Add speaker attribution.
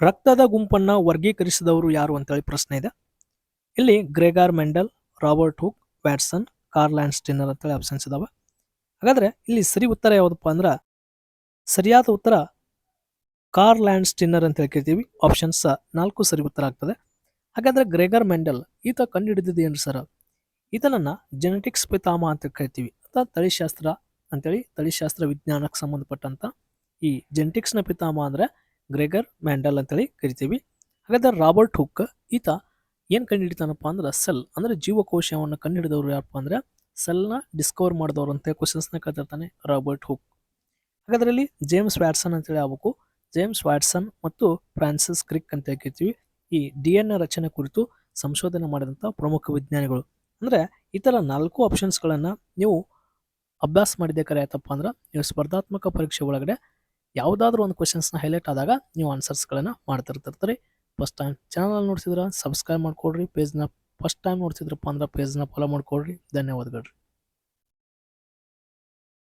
Speaker 1: ರಕ್ತದ ಗುಂಪನ್ನ ವರ್ಗೀಕರಿಸಿದವರು ಯಾರು ಅಂತೇಳಿ ಪ್ರಶ್ನೆ ಇದೆ. ಇಲ್ಲಿ Gregor Mendel, Robert Hooke, Watson, Karl Landsteiner ಅಂತೇಳಿ ಆಪ್ಷನ್ಸ್ ಇದಾವೆ. ಹಾಗಾದ್ರೆ ಇಲ್ಲಿ ಸರಿ ಉತ್ತರ ಯಾವುದಪ್ಪ ಅಂದ್ರೆ ಸರಿಯಾದ ಉತ್ತರ ಕಾರ್ಲ್ ಆ್ಯಂಡ್ ಸ್ಟಿನ್ನರ್ ಅಂತ ಹೇಳ್ಕಿರ್ತೀವಿ. ಆಪ್ಷನ್ಸ್ ನಾಲ್ಕು ಸರಿ ಉತ್ತರ ಆಗ್ತದೆ. ಹಾಗಾದ್ರೆ ಗ್ರೆಗರ್ ಮೆಂಡಲ್, ಈತ ಕಂಡುಹಿಡಿದಿದ್ದು ಏನು ಸರ್ ಈತನನ್ನ ಜೆನೆಟಿಕ್ಸ್ ಪಿತಾಮ ಅಂತ ಕರಿತೀವಿ. ಅಥವಾ ತಳಿಶಾಸ್ತ್ರ ಅಂತೇಳಿ ತಳಿಶಾಸ್ತ್ರ ವಿಜ್ಞಾನಕ್ಕೆ ಸಂಬಂಧಪಟ್ಟಂತ ಈ ಜೆನೆಟಿಕ್ಸ್ನ ಪಿತಾಮ ಅಂದ್ರೆ ಗ್ರೆಗರ್ ಮ್ಯಾಂಡಲ್ ಅಂತೇಳಿ ಕರಿತೀವಿ. ಹಾಗಾದ್ರೆ ರಾಬರ್ಟ್ ಹುಕ್ ಈತ ಏನು ಕಂಡುಹಿಡಿತಾನಪ್ಪ ಅಂದ್ರೆ ಸೆಲ್ ಅಂದ್ರೆ ಜೀವಕೋಶವನ್ನು ಕಂಡುಹಿಡಿದವರು ಯಾರಪ್ಪ ಅಂದ್ರೆ ಸೆಲ್ನ ಡಿಸ್ಕವರ್ ಮಾಡಿದವರು ಅಂತ ಕ್ವಶನ್ಸ್ನ ಕೇಳ್ತಿರ್ತಾನೆ ರಾಬರ್ಟ್ ಹುಕ್. ಹಾಗಾದ್ರಲ್ಲಿ ಜೇಮ್ಸ್ ವ್ಯಾಟ್ಸನ್ ಅಂತೇಳಿ ಆಗ್ಬೇಕು. ಜೇಮ್ಸ್ ವ್ಯಾಟ್ಸನ್ ಮತ್ತು ಫ್ರಾನ್ಸಿಸ್ ಕ್ರಿಕ್ ಅಂತ ಕರಿತೀವಿ. ಈ ಡಿ ಎನ್ ರಚನೆ ಕುರಿತು ಸಂಶೋಧನೆ ಮಾಡಿದಂಥ ಪ್ರಮುಖ ವಿಜ್ಞಾನಿಗಳು. ಅಂದರೆ ಈ ಥರ ನಾಲ್ಕು ಆಪ್ಷನ್ಸ್ಗಳನ್ನು ನೀವು ಅಭ್ಯಾಸ ಮಾಡಿದ್ದೆ ಆಯ್ತಪ್ಪ ಅಂದ್ರೆ ನೀವು ಸ್ಪರ್ಧಾತ್ಮಕ ಪರೀಕ್ಷೆ ಒಳಗಡೆ ಯಾವುದಾದ್ರೂ ಒಂದು ಕ್ವಶನ್ಸ್ನ ಹೈಲೈಟ್ ಆದಾಗ ನೀವು ಆನ್ಸರ್ಸ್ಗಳನ್ನು ಮಾಡ್ತಿರ್ತಿರ್ತೀರಿ. ಫಸ್ಟ್ ಟೈಮ್ ಚಾನಲ್ ನೋಡ್ತಿದ್ರೆ ಸಬ್ಸ್ಕ್ರೈಬ್ ಮಾಡ್ಕೊಡ್ರಿ ಪೇಜ್ನ ಫಸ್ಟ್ ಟೈಮ್ ನೋಡ್ತಿದ್ರಪ್ಪ ಅಂದ್ರೆ ಪೇಜ್ನ ಫಾಲೋ ಮಾಡಿಕೊಡ್ರಿ. ಧನ್ಯವಾದಗಳು